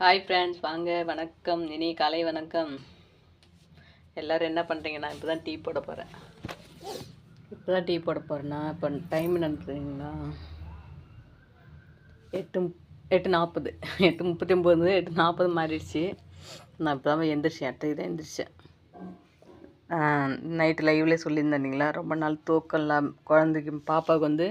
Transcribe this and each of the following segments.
Hi friends வாங்க வணக்கம் இனி காலை வணக்கம். எல்லோரும் என்ன பண்ணுறீங்க நான் இப்போ தான் டீ போட போகிறேன் இப்போ தான் டீ போட போகிறேன்னா இப்போ டைம் நினைக்கிறீங்களா எட்டு எட்டு நாற்பது எட்டு முப்பத்தி ஒம்பது எட்டு நாற்பது மாறிடுச்சு. நான் இப்போ தான் எந்திரிச்சேன். எட்டரைக்கு தான் எந்திரிச்சேன் நைட்டு லைவ்லேயே சொல்லியிருந்தேன் ரொம்ப நாள் தூக்கம்லாம் குழந்தைக்கு பாப்பாவுக்கு வந்து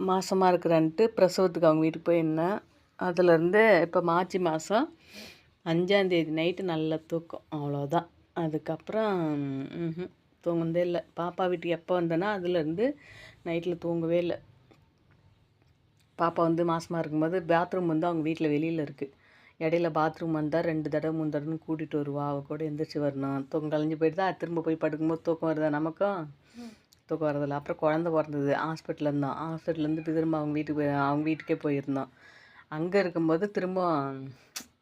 மாதமாக இருக்கிறான்ட்டு இருக்கிறேன்ட்டு பிரசவத்துக்கு அவங்க வீட்டுக்கு போயிருந்தேன். அதுலேருந்து இப்போ மார்ச் மாதம் அஞ்சாந்தேதி நைட்டு நல்ல தூக்கம் அவ்வளோதான் அதுக்கப்புறம் ம்ஹும், தூங்குனதே இல்லை. பாப்பா வீட்டுக்கு எப்போ வந்தேன்னா அதுலேருந்து நைட்டில் தூங்கவே இல்லை. பாப்பா வந்து மாதமாக இருக்கும்போது பாத்ரூம் வந்து அவங்க வீட்டில் வெளியில் இருக்குது இடையில பாத்ரூம் வந்தால் ரெண்டு தடவை மூணு தடவைன்னு கூட்டிகிட்டு வருவா. அவள் கூட எந்திரிச்சு வரணும். தூக்கம் கலைஞ்சு போயிட்டு தான் திரும்ப போய் படுக்கும்போது தூக்கம் வருதா நமக்கும்? தூக்கம் வரதில்லை. அப்புறம் குழந்த பிறந்தது. ஹாஸ்பிட்டலில் இருந்தோம் ஹாஸ்பிட்டல்லேருந்து திரும்ப அவங்க வீட்டுக்கு போய் அவங்க வீட்டுக்கே போயிருந்தோம் அங்கே இருக்கும்போது திரும்ப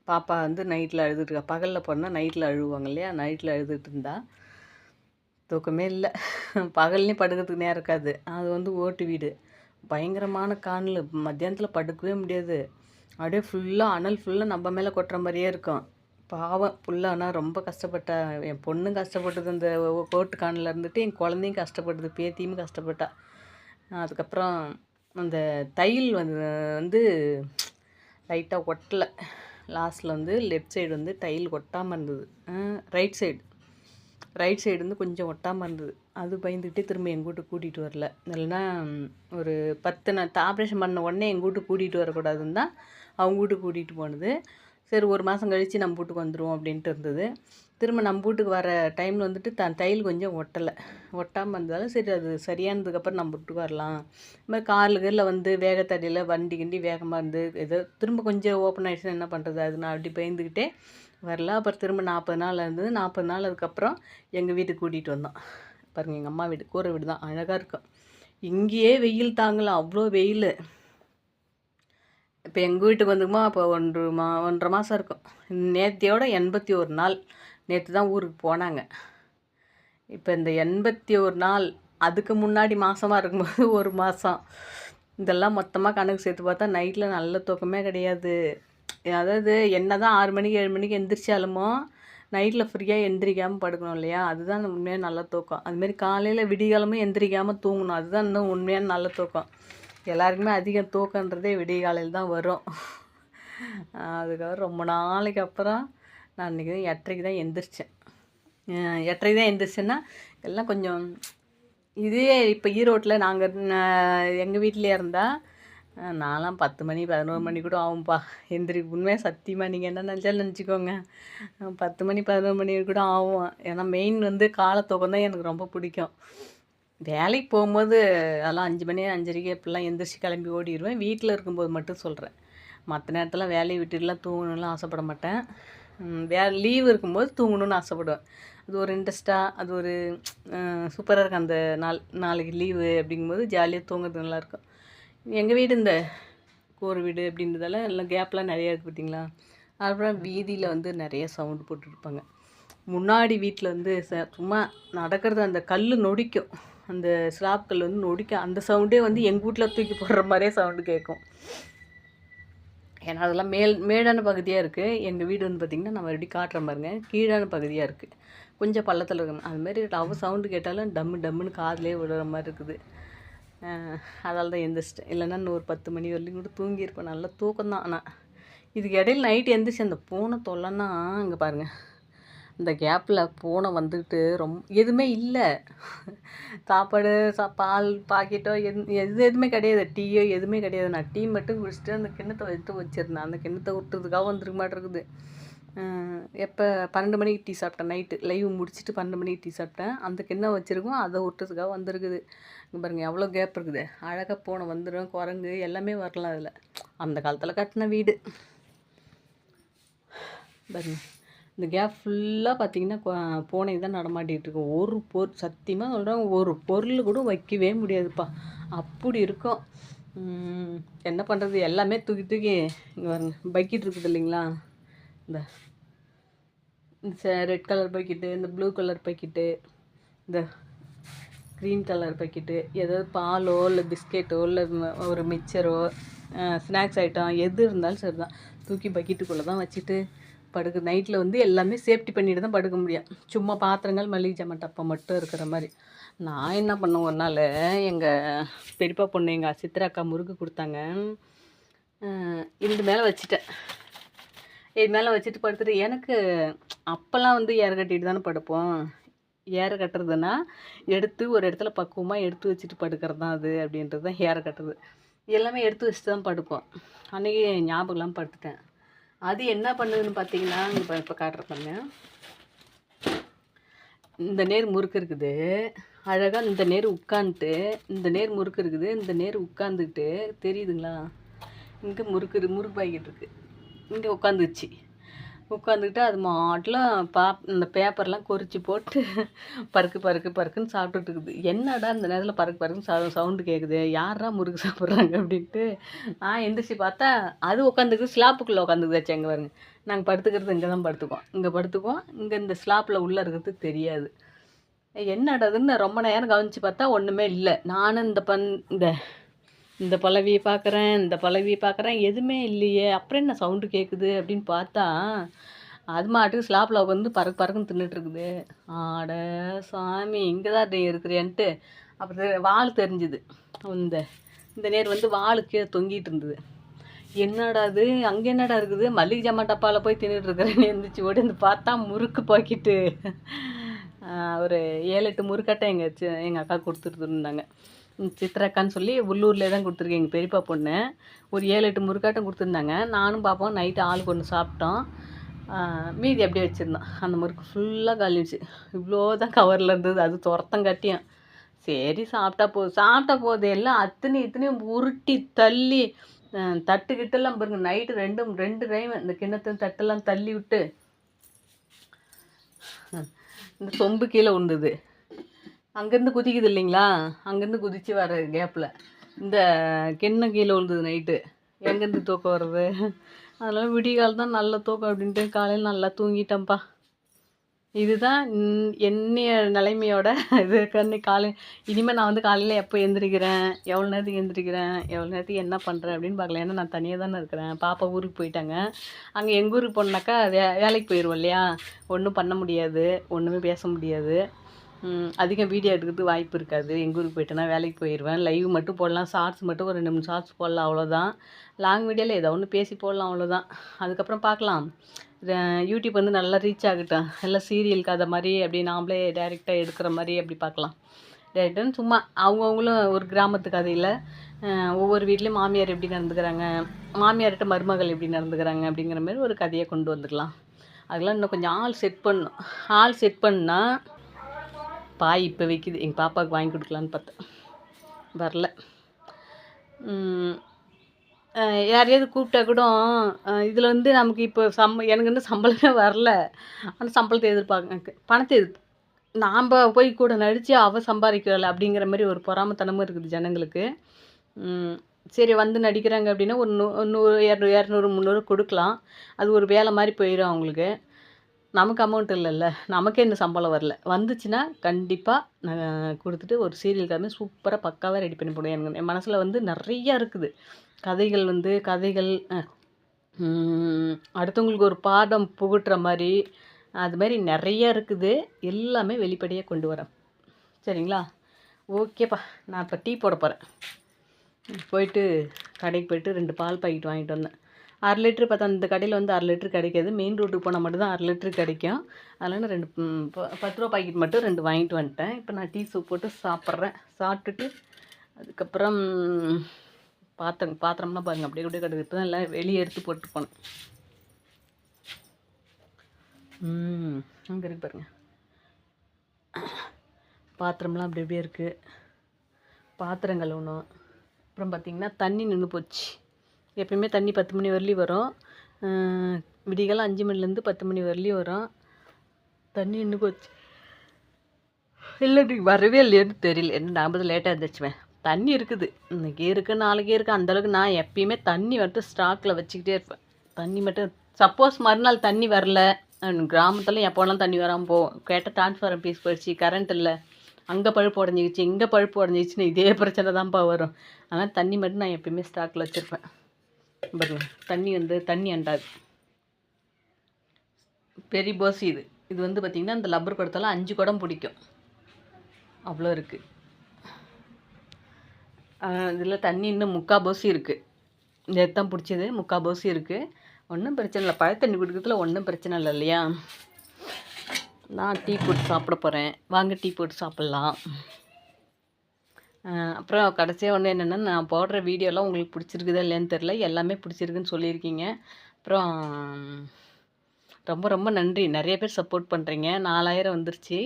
பாப்பா வந்து நைட்டில் அழுதுட்டு பகலில் போனால் நைட்டில் அழுவாங்க இல்லையா? நைட்டில் அழுதுட்டு இருந்தா தூக்கமே இல்லை. பகல்லையும் படுக்கிறதுக்கு நேரம் இருக்காது. அது வந்து ஓட்டு வீடு. பயங்கரமான காணல். மத்தியானத்தில் படுக்கவே முடியாது. அப்படியே ஃபுல்லாக அனல் ஃபுல்லாக நம்ம மேலே கொட்டுற மாதிரியே இருக்கும். பாவம் ஃபுல்லானா ரொம்ப கஷ்டப்பட்டா என் பொண்ணும் கஷ்டப்பட்டது அந்த ஓ- இருந்துட்டு என் குழந்தையும் கஷ்டப்பட்டது பேத்தியும் கஷ்டப்பட்டா. அதுக்கப்புறம் அந்த தையல் வந்து வந்து லைட்டாக ஒட்டலை. லாஸ்ட்டில் வந்து லெஃப்ட் சைடு வந்து தையல் ஒட்டாமல் இருந்தது. Right side. ரைட் சைடு வந்து கொஞ்சம் ஒட்டாமல் இருந்தது. அது பயந்துக்கிட்டே திரும்ப எங்கள் வீட்டுக்கு கூட்டிகிட்டு வரல. இல்லைன்னா ஒரு பத்து நாள் ஆப்ரேஷன் பண்ண உடனே எங்கள் வீட்டுக்கு கூட்டிகிட்டு வரக்கூடாதுன்னு தான் அவங்க வீட்டுக்கு கூட்டிகிட்டு போனது. சரி ஒரு மாதம் கழித்து நம்ம வீட்டுக்கு வந்துடுவோம் அப்படின்ட்டு இருந்தது. திரும்ப நம்ம வீட்டுக்கு வர டைமில் வந்துட்டு த தையல் கொஞ்சம் ஒட்டலை. ஒட்டாமல் இருந்தாலும் சரி அது சரியானதுக்கப்புறம் நம்ம வீட்டுக்கு வரலாம். இது மாதிரி காரில் கீரில் வந்து வேகத்தடியில் வண்டி கிண்டி வேகமாக இருந்து ஏதோ திரும்ப கொஞ்சம் ஓப்பன் ஆயிடுச்சுன்னா என்ன பண்ணுறது அது நான் அப்படி பயந்துக்கிட்டே வரல. அப்புறம் திரும்ப நாற்பது நாள் இருந்தது. நாற்பது நாள் அதுக்கப்புறம் எங்கள் வீட்டுக்கு கூட்டிகிட்டு வந்தோம். பாருங்கள் எங்கள் அம்மா வீடு கூரை வீடு தான் அழகாக இருக்கும். இங்கேயே வெயில் தாங்கலாம் அவ்வளோ வெயில். இப்போ எங்கள் வீட்டுக்கு வந்துக்குமா அப்போ ஒன்று மா ஒன்றரை மாதம் இருக்கும். நேத்தியோட எண்பத்தி ஒரு நாள். நேற்று தான் ஊருக்கு போனாங்க. இப்போ இந்த எண்பத்தி ஒரு நாள் அதுக்கு முன்னாடி மாதமாக இருக்கும்போது ஒரு மாதம் இதெல்லாம் மொத்தமாக கணக்கு சேர்த்து பார்த்தா நைட்டில் நல்ல தூக்கமே கிடையாது. அதாவது என்ன தான் ஆறு மணிக்கு ஏழு மணிக்கு எந்திரிச்சாலுமோ நைட்டில் ஃப்ரீயாக எந்திரிக்காமல் படுக்கணும் இல்லையா? அதுதான் உண்மையாக நல்ல தூக்கம். அதுமாரி காலையில் விடிகாலமும் எந்திரிக்காமல் தூங்கணும். அதுதான் இன்னும் உண்மையான நல்ல தூக்கம். எல்லாருக்குமே அதிகம் தூக்கன்றதே விடிய காலையில் தான் வரும். அதுக்கப்புறம் ரொம்ப நாளைக்கு அப்புறம் நான் இன்றைக்கி தான் எட்டரைக்கு தான் எந்திரிச்சேன். எட்டரைக்கு தான் எந்திரிச்சேன்னா எல்லாம் கொஞ்சம் இதே இப்போ ஈரோட்டில் நாங்கள் எங்கள் வீட்டிலே இருந்தால் நான்லாம் பத்து மணி பதினோரு மணி கூட ஆகும்ப்பா எந்திரி உண்மையாக சத்தியமாக நீங்கள் என்ன நினச்சாலும் நினச்சிக்கோங்க. பத்து மணி பதினோரு மணி கூட ஆகும் ஏன்னா மெயின் வந்து காலத்தூக்கம் தான் எனக்கு ரொம்ப பிடிக்கும். வேலைக்கு போகும்போது அதெல்லாம் அஞ்சு மணி அஞ்சரைக்கு இப்படிலாம் எந்திரிச்சு கிளம்பி ஓடிடுவேன் வீட்டில் இருக்கும்போது மட்டும் சொல்கிறேன் மற்ற நேரத்தில் வேலையை விட்டுட்டுலாம் தூங்கணும்லாம் ஆசைப்பட மாட்டேன். வே லீவ் இருக்கும்போது தூங்கணும்னு ஆசைப்படுவேன். அது ஒரு இன்ட்ரெஸ்ட்டாக அது ஒரு சூப்பராக இருக்கும் அந்த நாள் நாளைக்கு லீவு அப்படிங்கும்போது ஜாலியாக தூங்குறது நல்லாயிருக்கும் எங்கள் வீடு இந்த கூரை வீடு அப்படின்றதால எல்லாம் கேப்லாம் நிறையா இருக்குது பார்த்தீங்களா அப்புறம் வீதியில் வந்து நிறைய சவுண்டு போட்டுருப்பாங்க முன்னாடி வீட்டில் வந்து ச சும்மா நடக்கிறது அந்த கல் நொடிக்கும். அந்த ஸ்லாப்கள் வந்து நொடிக்க அந்த சவுண்டே வந்து எங்கள் வீட்டில் தூக்கி போடுற மாதிரியே சவுண்டு கேட்கும் ஏன்னா அதெல்லாம் மேல் மேடான பகுதியாக இருக்குது எங்கள் வீடு வந்து பார்த்திங்கன்னா நான் மறுபடியும் காட்டுற பாருங்க கீழான பகுதியாக இருக்குது கொஞ்சம் பள்ளத்தில் இருக்கணும். அதுமாரி லவ் சவுண்டு கேட்டாலும் டம்மு டம்முன்னு காதிலே விடுற மாதிரி இருக்குது. அதால் தான் எந்திரிச்சிட்டேன். இல்லைன்னா இன்னும் ஒரு பத்து மணி வரலையும் கூட தூங்கியிருப்பேன். நல்லா தூக்கம் தான் ஆனால் இதுக்கு இடையில நைட்டு எந்திரிச்சு அந்த பூனை தொல்லைன்னா இங்கே பாருங்கள் இந்த கேப்பில் பூனை வந்துக்கிட்டு ரொம்ப எதுவுமே இல்லை. சாப்பாடு சா பால் பாக்கெட்டோ எது எது எதுவுமே கிடையாது. டீயோ எதுவுமே கிடையாது. நான் டீ மட்டும் குடிச்சிட்டு அந்த கிண்ணத்தை எடுத்து வச்சிருந்தேன். அந்த கிண்ணத்தை விட்டுறதுக்காக வந்துருக்க மாட்டேருக்குது எப்போ பன்னெண்டு மணிக்கு டீ சாப்பிட்டேன் நைட்டு லைவ் முடிச்சுட்டு பன்னெண்டு மணிக்கு டீ சாப்பிட்டேன். அந்த கிண்ணம் வச்சுருக்கோம். அதை விட்டுறதுக்காக வந்திருக்குது. இங்கே பாருங்கள் எவ்வளோ கேப் இருக்குது. அழகாக பூனை வந்துடும் குரங்கு எல்லாமே வரலாம் அதில். அந்த காலத்தில் கட்டின வீடு. பாருங்க. இந்த கேப் ஃபுல்லாக பார்த்தீங்கன்னா பூனை தான் நடமாட்டிகிட்டு இருக்கும் ஒரு பொருள் சத்தியமாக சொல்கிறாங்க ஒரு பொருள் கூட வைக்கவே முடியாதுப்பா. அப்படி இருக்கும். என்ன பண்ணுறது எல்லாமே தூக்கி தூக்கி இங்கே பாருங்க பக்கெட் இருக்குது இல்லைங்களா? இந்த இந்த ரெட் கலர் பக்கெட்டு இந்த ப்ளூ கலர் பக்கெட்டு இந்த க்ரீன் கலர் பக்கெட்டு ஏதாவது பாலோ இல்லை பிஸ்கெட்டோ இல்லை ஒரு மிக்சரோ ஸ்நாக்ஸ் ஐட்டம் எது இருந்தாலும் சரி தான் தூக்கி பக்கெட்டுக்குள்ளே தான் வச்சுட்டு படுக்க நைட்டில் வந்து எல்லாமே சேஃப்டி பண்ணிட்டு தான் படுக்க முடியும். சும்மா பாத்திரங்கள் மளிகை ஜாமான் டப்பை மட்டும் இருக்கிற மாதிரி. நான் என்ன பண்ணேன் ஒரு நாள் எங்கள் பெரியப்பா பொண்ணு எங்கள் சித்ரா அக்கா முறுக்கு கொடுத்தாங்க. இது மேலே வச்சுட்டேன். இது மேலே வச்சுட்டு படுத்துட்டு எனக்கு அப்போல்லாம் வந்து ஏற கட்டிட்டு தானே படுப்போம். ஏற கட்டுறதுன்னா எடுத்து ஒரு இடத்துல பக்குவமாக எடுத்து வச்சுட்டு படுக்கிறது தான் அது அப்படின்றது தான் ஏற கட்டுறது. எல்லாமே எடுத்து வச்சுட்டு தான் படுப்போம். அன்றைக்கி ஞாபகம்லாம் படுத்துட்டேன். அது என்ன பண்ணுதுன்னு பார்த்தீங்கன்னா இப்போ இப்போ காட்டுறேன் பாருங்க. இந்த நேர் முறுக்கு இருக்குது. அழகாக இந்த நேர் உட்காந்துட்டு இந்த நேர் முறுக்கு இருக்குது இந்த நேர் உட்காந்துக்கிட்டு தெரியுதுங்களா? இங்கே முறுக்கு முறுக்கு பாய்கிட்டு இருக்கு. இங்கே உட்காந்துச்சு உட்காந்துக்கிட்டு அது மாட்டில் பா இந்த பேப்பர்லாம் கொறிச்சு போட்டு பருக்கு பருக்கு பருக்குன்னு சாப்பிட்டுட்டு இருக்குது என்னடா இந்த நேரத்தில் பருக்கு பருக்குன்னு சவு சவுண்டு கேட்குது யாரா முறுக்கு சாப்பிட்றாங்க அப்படின்ட்டு. நான் எந்திரிச்சு பார்த்தா அது உட்காந்துக்கு ஸ்லாப்புக்குள்ளே உட்காந்துக்குதாச்சு எங்கே பாருங்க. நாங்கள் படுத்துக்கிறது இங்கே தான் படுத்துக்குவோம். இங்கே படுத்துக்குவோம் இங்கே இந்த ஸ்லாப்பில் உள்ளே இருக்கிறது தெரியாது. என்னடாதுன்னு ரொம்ப நேரம் கவனித்து பார்த்தா ஒன்றுமே இல்லை. நானும் இந்த பன் இந்த இந்த பலவியை பார்க்குறேன் இந்த பலவியை பார்க்குறேன் எதுவுமே இல்லையே அப்புறம் என்ன சவுண்டு கேட்குது அப்படின்னு பார்த்தா அது மாட்டுக்கு ஸ்லாப்பில் உட்காந்து பறக்கு பறக்குன்னு தின்னுட்டுருக்குது ஆட சாமி இங்கே தான் நீ இருக்கிறேன்ட்டு. அப்புறம் வால் தெரிஞ்சுது. இந்த இந்த நேர் வந்து வாளுக்கே கீழே தொங்கிட்டு இருந்தது. என்னடா அது அங்கே என்னடா இருக்குது? மல்லிகை ஜாமான் டப்பாவில் போய் தின்னுட்டு இருக்கிறேன்னு இருந்துச்சு ஓடி வந்து பார்த்தா முறுக்கு பாக்கிட்டு. ஒரு ஏழு எட்டு முறுக்கட்டை எங்கள் எங்கள் அக்கா கொடுத்துட்டு இருந்தாங்க. சித்ராக்கான்னு சொல்லி உள்ளூர்லேயே தான் கொடுத்துருக்கேன். எங்கள் பெரியப்பா பொண்ணு. ஒரு ஏழு எட்டு முறுக்காட்டம் கொடுத்துருந்தாங்க. நானும் பார்ப்போம் நைட்டு ஆளுக்கு ஒன்று சாப்பிட்டோம். மீதி அப்படியே வச்சுருந்தோம். அந்த முறுக்கு ஃபுல்லாக காலிடுச்சு இவ்வளோ தான் கவரில் இருந்தது. அது துரத்தங்காட்டியும் சரி சாப்பிட்டா போதும் சாப்பிட்டா போதும் எல்லாம் அத்தனை இத்தனையும் உருட்டி தள்ளி தட்டு கிட்டெல்லாம் பாருங்க. நைட்டு ரெண்டும் ரெண்டு டைம் இந்த கிண்ணத்தையும் தட்டெல்லாம் தள்ளி விட்டு இந்த சொம்பு கீழே உண்டுது அங்கேருந்து குதிக்குது இல்லைங்களா? அங்கேருந்து குதிச்சு வர கேப்பில் இந்த கிண்ணம் கீழே விழுந்தது நைட்டு எங்கேருந்து தூக்கம் வர்றது? அதனால் விடிகால் தான் நல்ல தூக்கம் அப்படின்ட்டு காலையில் நல்லா தூங்கிட்டேன்ப்பா. இதுதான் என்னைய நிலைமையோட இது. கண்ணு காலை இனிமேல் நான் வந்து காலையில் எப்போ எழுந்திரிக்கிறேன் எவ்வளோ நேரத்துக்கு எழுந்திரிக்கிறேன் எவ்வளோ நேரத்துக்கு என்ன பண்ணுறேன் அப்படின்னு பார்க்கல. ஏன்னா நான் தனியாக தானே இருக்கிறேன். பாப்பா ஊருக்கு போயிட்டாங்க. அங்கே எங்கள் ஊருக்கு போனாக்கா வே வேலைக்கு போயிடுவோம் இல்லையா? ஒன்றும் பண்ண முடியாது. ஒன்றுமே பேச முடியாது. அதிகம் வீடியோ எடுக்கிறதுக்கு வாய்ப்பு இருக்காது. எங்கள் ஊருக்கு போயிட்டேன்னா வேலைக்கு போயிடுவேன் லைவ் மட்டும் போடலாம். ஷார்ட்ஸ் மட்டும் ஒரு ரெண்டு மூணு ஷார்ட்ஸ் போடலாம் அவ்வளோதான் லாங் வீடியோவில் ஏதோ ஒன்று பேசி போடலாம் அவ்வளோதான் அதுக்கப்புறம் பார்க்கலாம். யூடியூப் வந்து நல்லா ரீச் ஆகட்டும். எல்லாம் சீரியல் கதை மாதிரி அப்படி நாமளே டைரெக்டாக எடுக்கிற மாதிரி அப்படி பார்க்கலாம். டேரக்டர்னு சும்மா அவங்கவுங்களும் ஒரு கிராமத்து கதையில் ஒவ்வொரு வீட்லேயும் மாமியார் எப்படி நடந்துக்கிறாங்க மாமியார்கிட்ட மருமகள் எப்படி நடந்துக்கிறாங்க அப்படிங்கிற மாதிரி ஒரு கதையை கொண்டு வந்துக்கலாம். அதெல்லாம் இன்னும் கொஞ்சம் ஆள் செட் பண்ணணும். ஆள் செட் பண்ணால் பாய் இப்போ வைக்கிது. எங்கள் பாப்பாவுக்கு வாங்கி கொடுக்கலான்னு பார்த்தேன். வரல. யாரையாவது கூப்பிட்டா கூட இதில் வந்து நமக்கு இப்போ சம் எனக்கு வந்து சம்பளமே வரல. அந்த சம்பளத்தை எதிர்பார்க்க பணத்தை எதிர்ப்பு நாம் போய் கூட நடித்து அவள் சம்பாதிக்கிறாள் அப்படிங்கிற மாதிரி ஒரு பொறாமத்தனமும் இருக்குது ஜனங்களுக்கு. சரி வந்து நடிக்கிறாங்க அப்படின்னா ஒரு நூ நூறு இரநூறு இரநூறு முந்நூறு கொடுக்கலாம். அது ஒரு வேலை மாதிரி போயிடும் அவங்களுக்கு. நமக்கு அமௌண்ட் இல்லைல்ல. நமக்கே இன்னும் சம்பளம் வரல. வந்துச்சுன்னா கண்டிப்பாக நான் கொடுத்துட்டு ஒரு சீரியல் சூப்பராக பக்காவாக ரெடி பண்ணி போடுவேன். எனக்கு என் மனசில் வந்து நிறையா இருக்குது. கதைகள் வந்து கதைகள் அடுத்தவங்களுக்கு ஒரு பாடம் புகுட்டுற மாதிரி அது மாதிரி நிறையா இருக்குது. எல்லாமே வெளிப்படையாக கொண்டு வரேன். சரிங்களா? ஓகேப்பா நான் இப்போ டீ போட போகிறேன் போயிட்டு கடைக்கு போயிட்டு ரெண்டு பால் பாக்கெட் வாங்கிட்டு வந்தேன். அரை லிட்ரு பார்த்தா அந்த கடையில் வந்து அரை லிட்ரு கிடைக்காது. மெயின் ரோட்டுக்கு போனால் மட்டும்தான் அரை லிட்ரு கிடைக்கும். அதனால் நான் ரெண்டு ப- பத்து ரூபா பாக்கெட் மட்டும் ரெண்டு வாங்கிட்டு வந்துட்டேன். இப்போ நான் டீ சூப் போட்டு சாப்பிட்றேன். சாப்பிட்டுட்டு அதுக்கப்புறம் பாத்திரம் பாத்திரம்லாம் பாருங்க. அப்படியே அப்படியே கிடக்கு. இப்போ தான் எல்லாம் வெளியே எடுத்து போட்டு போனேன். அங்கே இருக்கு பாருங்க. பாத்திரம்லாம் அப்படி அப்படியே இருக்குது பாத்திரம் கழுவணும் அப்புறம் பார்த்திங்கன்னா தண்ணி நின்று போச்சு. எப்பயுமே தண்ணி பத்து மணி வரலையும் வரும். விடிகாலம் அஞ்சு மணிலேருந்து பத்து மணி வரலையும் வரும். தண்ணி நின்று போச்சு இல்லை நீங்கள் வரவே இல்லையான்னு தெரியல. என்ன நான் லேட்டாக இருந்துச்சுவேன் தண்ணி இருக்குது. இன்றைக்கி இருக்குது நாளைக்கு இருக்குது அந்தளவுக்கு நான் எப்பயுமே தண்ணி மட்டும் ஸ்டாக்கில் வச்சுக்கிட்டே இருப்பேன். தண்ணி மட்டும் சப்போஸ் மறுநாள் தண்ணி வரல கிராமத்தில் எப்போலாம் தண்ணி வராமல் போகும் கேட்டால் டிரான்ஸ்ஃபாரம் பீஸ் போயிடுச்சு கரண்ட் இல்லை. அங்கே பழுப்பு உடஞ்சிக்கிச்சு இங்கே பழுப்பு உடஞ்சிக்கிச்சுன்னு இதே பிரச்சனை தான்ப்பா வரும். ஆனால் தண்ணி மட்டும் நான் எப்பயுமே ஸ்டாக்கில் வச்சுருப்பேன். பாருங்க தண்ணி வந்து தண்ணி அண்டாது. பெரிய போசி இது. இது வந்து பார்த்திங்கன்னா இந்த லப்பர் குடத்தெல்லாம் அஞ்சு குடம் பிடிக்கும். அவ்வளோ இருக்குது இதில் தண்ணி இன்னும் முக்கால் போசி இருக்குது இந்த தான் பிடிச்சது. முக்கால் போசி இருக்குது ஒன்றும் பிரச்சனை இல்லை. பழத்தண்ணி குடிக்கிறதுல ஒன்றும் பிரச்சனை இல்லை இல்லையா? நான் டீ போட்டு சாப்பிட போகிறேன் வாங்க டீ போட்டு சாப்பிட்லாம். அப்புறம் கடைசியாக ஒன்று என்னென்னா நான் போடுற வீடியோலாம் உங்களுக்கு பிடிச்சிருக்குதா இல்லையான்னு தெரில எல்லாமே பிடிச்சிருக்குன்னு சொல்லியிருக்கீங்க. அப்புறம் ரொம்ப ரொம்ப நன்றி. நிறைய பேர் சப்போர்ட் பண்ணுறீங்க நாலாயிரம் வந்துருச்சு.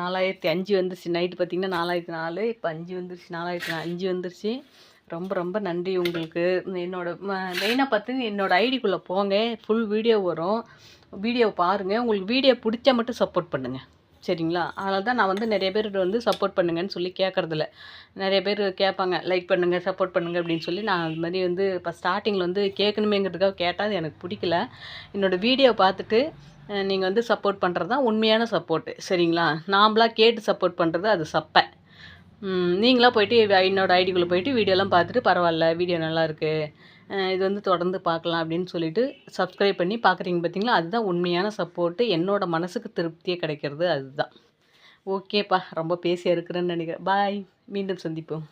நாலாயிரத்தி அஞ்சு வந்துருச்சு. நைட்டு பார்த்தீங்கன்னா நாலாயிரத்தி நாலு இப்போ அஞ்சு வந்துருச்சு. நாலாயிரத்தி அஞ்சு வந்துருச்சு. ரொம்ப ரொம்ப நன்றி உங்களுக்கு. என்னோடய மெயினாக பார்த்து என்னோடய ஐடிக்குள்ளே போங்க. ஃபுல் வீடியோ வரும். வீடியோ பாருங்கள் உங்களுக்கு வீடியோ பிடிச்சா மட்டும் சப்போர்ட் பண்ணுங்கள் சரிங்களா? அதனால தான் நான் வந்து நிறைய பேர் வந்து சப்போர்ட் பண்ணுங்கன்னு சொல்லி கேட்குறதில்ல. நிறைய பேர் கேட்பாங்க லைக் பண்ணுங்கள் சப்போர்ட் பண்ணுங்கள் அப்படின்னு சொல்லி நான் அது மாதிரி வந்து இப்போ ஸ்டார்டிங்கில் வந்து கேட்கணுமேங்கிறதுக்காக கேட்டால் அது எனக்கு பிடிக்கல. என்னோடய வீடியோ பார்த்துட்டு நீங்கள் வந்து சப்போர்ட் பண்ணுறது தான் உண்மையான சப்போர்ட்டு சரிங்களா? நாம்பளாக கேட்டு சப்போர்ட் பண்ணுறது அது சப்பை. நீங்களாக போயிட்டு என்னோடய ஐடிக்குள்ளே போயிட்டு வீடியோலாம் பார்த்துட்டு பரவாயில்ல வீடியோ நல்லாயிருக்கு இது வந்து தொடர்ந்து பார்க்கலாம் அப்படின்னு சொல்லிட்டு சப்ஸ்கிரைப் பண்ணி பார்க்குறீங்க பார்த்தீங்களா? அதுதான் உண்மையான சப்போர்ட்டு என்னோடய மனசுக்கு திருப்தியே கிடைக்கிறது அதுதான். ஓகேப்பா ரொம்ப பேசியாக இருக்கிறேன்னு நினைக்கிறேன். பாய் மீண்டும் சந்திப்போம்.